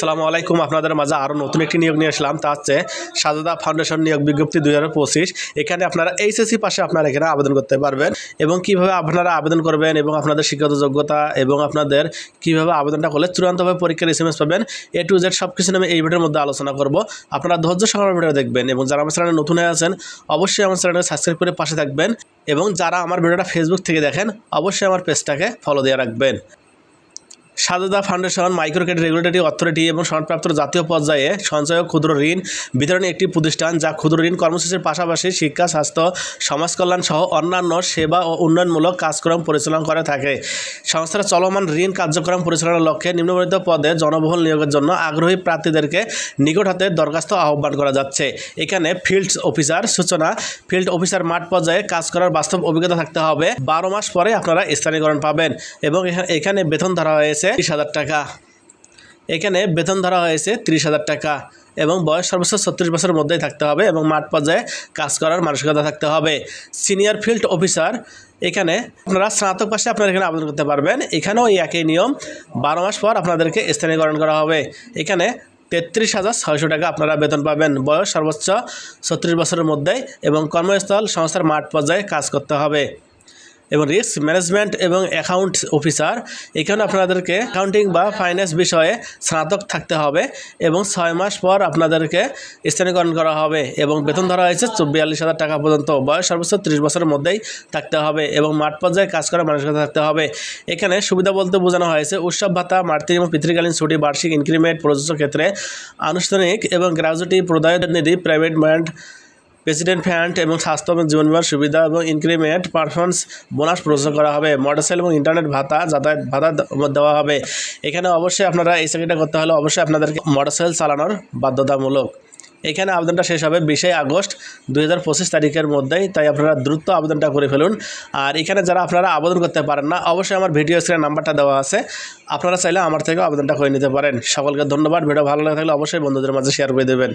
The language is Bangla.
সালামু আলাইকুম। আপনাদের মাঝে আরও নতুন একটি নিয়োগ নিয়ে আসলাম। তা হচ্ছে সাজদা ফাউন্ডেশন নিয়োগ বিজ্ঞপ্তি দুই হাজার পঁচিশ। এখানে আপনারা এইচএসসি পাশে আপনারা এখানে আবেদন করতে পারবেন এবং কীভাবে আপনারা আবেদন করবেন এবং আপনাদের শিক্ষাগত যোগ্যতা এবং আপনাদের কীভাবে আবেদনটা করলে চূড়ান্তভাবে পরীক্ষার এস এম এস পাবেন, এ টু জেড সব কিছু আমি এই ভিডিওর মধ্যে আলোচনা করব। আপনারা ধৈর্য সহকারে ভিডিও দেখবেন এবং যারা আমার চ্যানেলে নতুন হয়ে আছেন, অবশ্যই আমার চ্যানেলকে সাবস্ক্রাইব করে পাশে থাকবেন এবং যারা আমার ভিডিওটা ফেসবুক থেকে দেখেন, অবশ্যই আমার পেজটাকে ফলো দিয়ে রাখবেন। Sajda foundation micro credit regulatory authority এবং সনদপ্রাপ্ত জাতীয় পর্যায়ে সঞ্চয় ক্ষুদ্র ঋণ বিতরণী একটি প্রতিষ্ঠান যা ক্ষুদ্র ঋণ কর্মসূচির পাশাপাশি শিক্ষা, স্বাস্থ্য সমাজ কল্যাণ সহ অন্যান্য সেবা ও উন্নয়নমূলক কার্যক্রম পরিচালনা করে থাকে। সংস্থার চলমান ঋণ কার্যক্রম পরিচালনার লক্ষ্যে নিম্নবর্ণিত পদে জনবহুল নিয়োগের জন্য আগ্রহী প্রার্থীদেরকে নিকট হাতে দরখাস্ত আহ্বান করা যাচ্ছে। এখানে ফিল্ড অফিসার সূচনা, ফিল্ড অফিসার মাঠ পর্যায়ে কাজ করার বাস্তব অভিজ্ঞতা থাকতে হবে। বারো মাস পরে আপনারা স্থানীয়করণ পাবেন এবং এখানে বেতন ধরা হয়েছে ত্রিশ হাজার টাকা। এখানে বেতন ধরা হয়েছে ত্রিশ হাজার টাকা এবং বয়স সর্বোচ্চ ছত্রিশ বছরের মধ্যেই থাকতে হবে এবং মাঠ পর্যায়ে কাজ করার মানসিকতা থাকতে হবে। সিনিয়র ফিল্ড অফিসার, এখানে আপনারা স্নাতক পাশে আপনারা এখানে আবেদন করতে পারবেন। এখানেও এই একই নিয়ম, বারো মাস পর আপনাদেরকে স্থানীয়করণ করা হবে। এখানে তেত্রিশ হাজার ছয়শো টাকা আপনারা বেতন পাবেন। বয়স সর্বোচ্চ ছত্রিশ বছরের মধ্যেই এবং কর্মস্থল, সংস্থার মাঠ পর্যায়ে কাজ করতে হবে। এবং রিস্ক ম্যানেজমেন্ট এবং অ্যাকাউন্ট অফিসার এখানে আপনাদেরকে অ্যাকাউন্টিং বা ফাইন্যান্স বিষয়ে স্নাতক থাকতে হবে এবং ছয় মাস পর আপনাদেরকে স্থানীয়করণ করা হবে এবং বেতন ধরা হয়েছে বিয়াল্লিশ হাজার টাকা পর্যন্ত। বয়স সর্বোচ্চ ত্রিশ বছরের মধ্যেই থাকতে হবে এবং মাঠ পর্যায়ে কাজ করা মানুষের থাকতে হবে। এখানে সুবিধা বলতে বোঝানো হয়েছে, উৎসব ভাতা, মাতৃ এবং পিতৃকালীন ছুটি, বার্ষিক ইনক্রিমেন্ট প্রযোজ্য ক্ষেত্রে আনুষ্ঠানিক এবং গ্র্যাজুইটি প্রদায় প্রাইভেট ব্যান্ড প্রেসিডেন্ট ফ্যান্ড এবং স্বাস্থ্য এবং জীবন বিমার সুবিধা এবং ইনক্রিমেন্ট পারফরমেন্স বোনাস প্রযোজ্য করা হবে। মোটরসাইকেল এবং ইন্টারনেট ভাতা যাতায়াত ভাতা দেওয়া হবে। এখানে অবশ্যই আপনারা এই চাকরিটা করতে হলে অবশ্যই আপনাদেরকে মোটরসাইকেল চালানোর বাধ্যতামূলক। এখানে আবেদনটা শেষ হবে বিশে আগস্ট দুই হাজার পঁচিশ তারিখের মধ্যেই, তাই আপনারা দ্রুত আবেদনটা করে ফেলুন। আর এখানে যারা আপনারা আবেদন করতে পারেন না, অবশ্যই আমার ভিডিও স্ক্রিনে নাম্বারটা দেওয়া আছে। আপনারা চাইলে আমার থেকেও আবেদনটা করে নিতে পারেন। সকলকে ধন্যবাদ। ভিডিও ভালো লাগে থাকলে অবশ্যই বন্ধুদের মাঝে শেয়ার করে দেবেন।